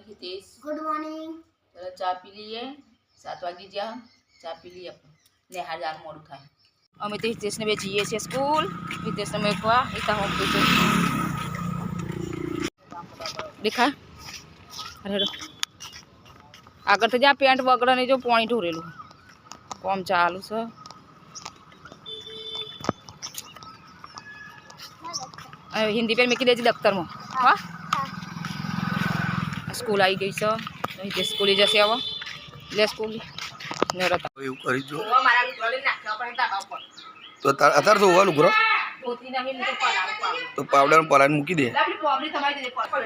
Morning Hitesh good morning ચલો ચા પી લઈએ સાત વાગી ગયા ચા પી લઈએ આપણે નિહાર જવાનું મોડું થાય અમે તો હિતેશને બે જઈએ છીએ સ્કૂલ હિતેશને મૂકવા હિતા હોમ પી દેખા અરે હેડો. આગળથી જા પેન્ટ વગડે ને જો પાણી ઢોરેલું કોમ ચાલુ છે હવે હિન્દી પેન મૂકી દેજે દફતરમાં હા સ્કૂલ આવી ગઈ છે. અહીંથી સ્કૂલે જશે આવો. લે સ્કૂલ. ને રતા. એવું કરી જો. તો અત્યારે તો પલાળો પાવડર. તો પાવડર પલાઈને મૂકી દે.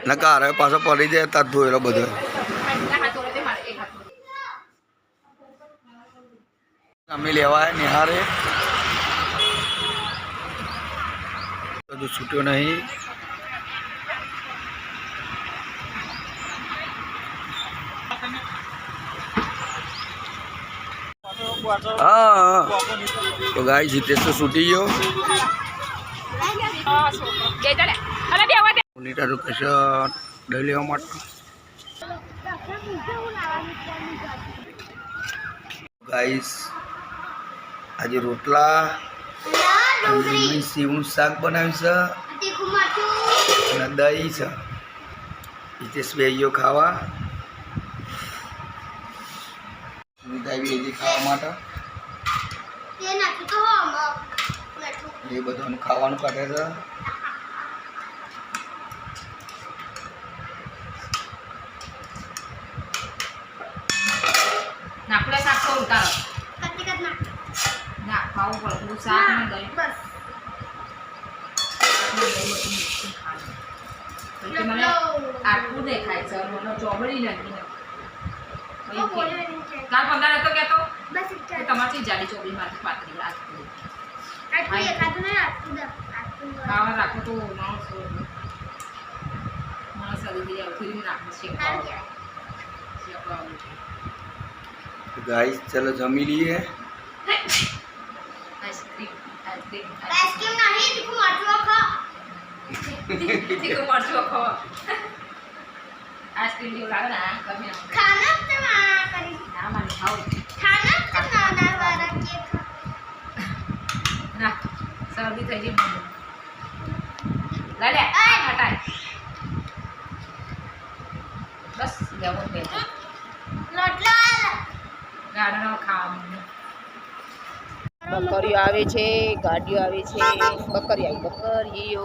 નકા કાર હવે પાછો પડી જાય તાર ધોયેલો બધો. અમે લેવા નિહારે. બધું છૂટ્યો નહીં. હા તો ગાય જીતેશ તો છૂટી ગયો. મોનિટર કશે દઈ લેવા માટે. ગાઈસ, આજે રોટલા સીવું શાક બનાવ્યું છે. અને દહીં છે. હિતેશ ગયો ખાવા સુનિતા આવી હતી ખાવા માટે એ બધું ખાવાનું કાઢે છે નાખલે શાક તો ઉતારો. ના, ખાવું પડે. પેલું શાક ને દહીં. બસ મને આટલું દેખાય છે મને ચોબડી નથી. કાલ પંદર હતો કહેતો બસ તમારથી જાડી ચોબડી માંથી પાતળી દે. ખાવા રાખો તો માણસ માણસ તો ગાઈસ ચલો જમી લઈએ. આઈસ્ક્રીમ આઈસ્ક્રીમ નહીં તીખું મરચું ખા તીખું મરચું ખા આઈસ્ક્રીમ જેવું લાગે ને. ખાના તો કરી. ના મારે ખાવું. ખાના ના શરદી થઈ ગઈ મને લે લે આ હટાય બસ જવું બે બકરીઓ આવે છે, ગાડીઓ આવે છે. બકરી આવી, બકરીઓ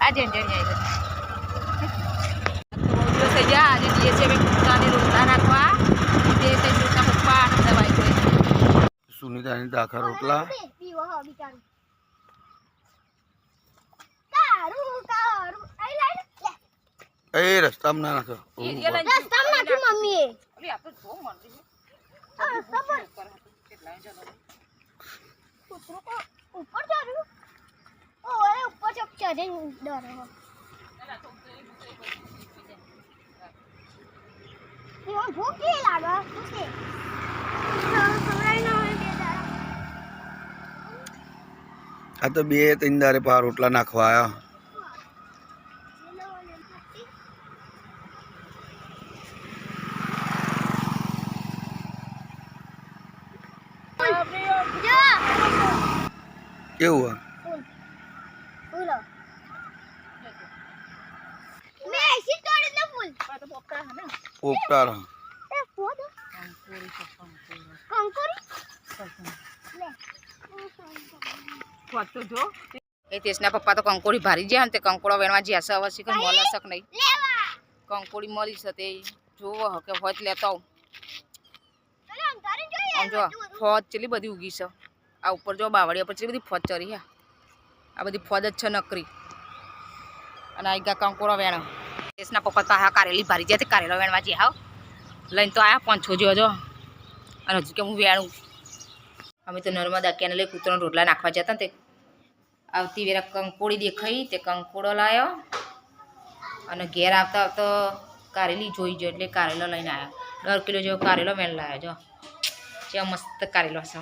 આજે થઈ ગયા આજે જઈએ છીએ અમે કૂતરાને રોટલા નાખવા તે તે રોટલા પપ્પા અને દવાઈ કોઈ સુનિતાની દાખા રોટલા પીવો હો બિચારું કારું કારું આઈ લાઈ લે એ રસ્તામાં ના નાખો રસ્તામાં નાખ્યું મમ્મીએ. અલી આ જો છે. કો ઉપર ચડ્યું ઓરે ઉપર ચપ ચડે ડર. હો એમાં ભૂખ કેવી લાગે? આ તો બે ત્રણ દારે પા રોટલા નાખવા આવ્યા કેવું આ પોપટા રહો. હોતો જો એ પપ્પા તો કંકોડી ભારી ગયા ને તે કંકોડો વેણવા જ્યાં છે, હવે શીખર મળે શક નહીં? કંકોડી મળી છે તે. જોવો કે હોત લેતો. આમ જો, ફોજ ચેટલી બધી ઉગી છે. આ ઉપર જો બાવળિયા પર ચેટલી બધી ફોજ ચરી હા આ બધી ફોજ જ છે નકરી. અને આ ગા કંકોડો વેણ તેસના પપ્પા તો આ કારેલી ભારી જાય તે કારેલો વેણવા જે હાવ લઈને તો આયા પાંચ જો જો. અને હજુ કે હું વેણું. અમે તો નર્મદા કેનલે કૂતરાનો રોટલા નાખવા જતા તે. આવતી વેરા કંકોડી દેખાઈ, તે કંકોડો લાવ્યો અને ઘેર આવતા આવતો કારેલી જોઈ જો, એટલે કારેલો લઈને આવ્યો દોઢ કિલો જેવો કારેલો વેણ લાવ્યો જો. જે મસ્ત કારેલો છે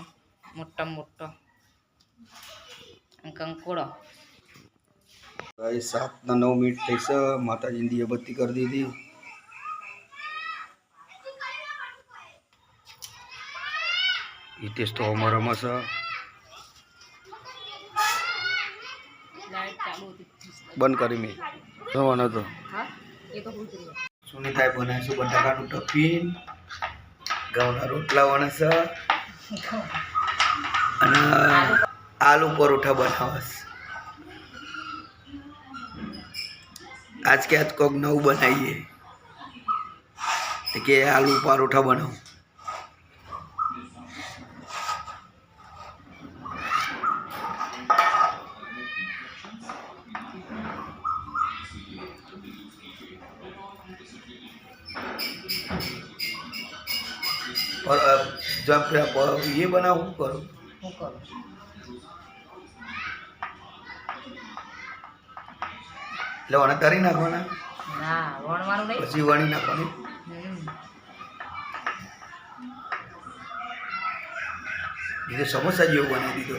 મોટો મોટો. કંકોડો ભાઈ, સાતના નવ મિનિટ થઈ છે. માતાજીની દીયબત્તી કરી દીધી. હિતેશ તો અમારા હતી બંધ કરી મેં. જવાનો હતો. સુનિતાએ બનાવીશું બટાકાનું ટફિન. ઘઉંના રોટલા વણશે અને આલુ પરોઠા બનાવશ આજ કે આજ કોક નવું બનાવીએ. કે આલુ પરોઠા બનાવું. પર જો આપણે એ બનાવું, કરું. શું કરું એટલે વણા તરી નાખવાના? ના વણવાનું નહીં. પછી વણી નાખવાની. એ તો સમોસા જેવું બનાવી દીધો.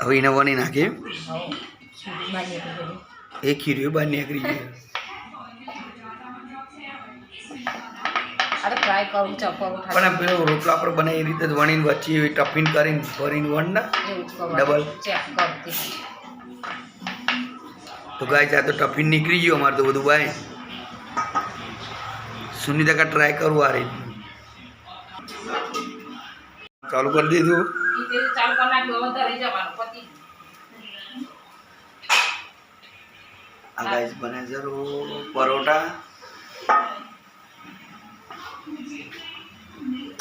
હવે એને વણી પેલી. એ ખીર્યું બહાર નીકળી ગયું પણ આ પેલો રોટલા આપણે બનાવી એ રીતે વણીને વચ્ચે ટફીન કરીને ભરીને વણ ના. ડબલ. તો ગાય આ તો ટફીન નીકળી ગયું અમારે તો બધું ભાઈ સુનિતા કા ટ્રાય કરું આ રીતનું ચાલુ કરી દીધું ઈ તે ચાલુ કરી નાખ્યું હવે ધરી જવાનું પતી આ ગાઈસ બને છે રો પરોઠા.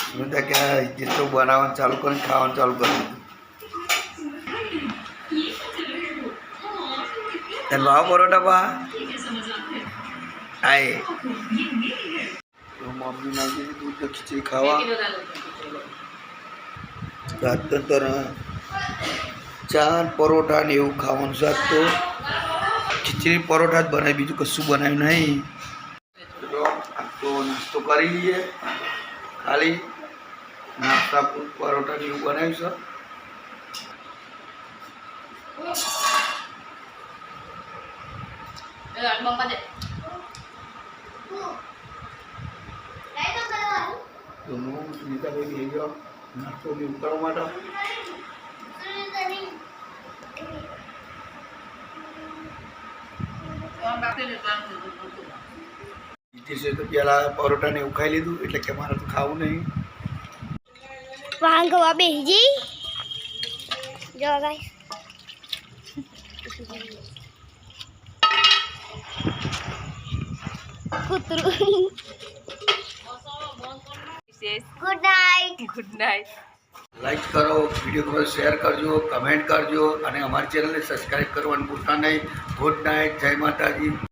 સુનિતા કે તો બનાવવાનું ચાલુ કરીને ખાવાનું ચાલુ કરી. દીધું તને ભાવ પરોઠા પા. આય. મમ્મી નાખી દીધું ખીચડી ખાવા. રાત તો ચાર પરોઠા ને એવું ખાવાનું સાત તો ખીચડી પરોઠા જ બનાવી બીજું કશું બનાવ્યું નહીં. તો નાસ્તો કરી લઈએ. ખાલી નાસ્તા પૂર- પરોઠા ને એવું બનાવ્યું છે. લાઈ તો હું લઈ ગયો નાસ્તો બી ઉતારવા માટે. સુનિતાની આમ બાકી ને કામ કરું હિતેશે તો પહેલાં પરોઠા એવું ખાઈ લીધું, એટલે કે મારે તો ખાવું નહીં. વાંગવા બેહજી જો કૂતરું. વિશેષ good night good night like કરો વીડિયો ગમે શેર કરજો કમેન્ટ કરજો અને અમારી ચેનલને સબસ્ક્રાઈબ કરવાનું ભૂલતા નહીં. ગુડ નાઇટ જય માતાજી.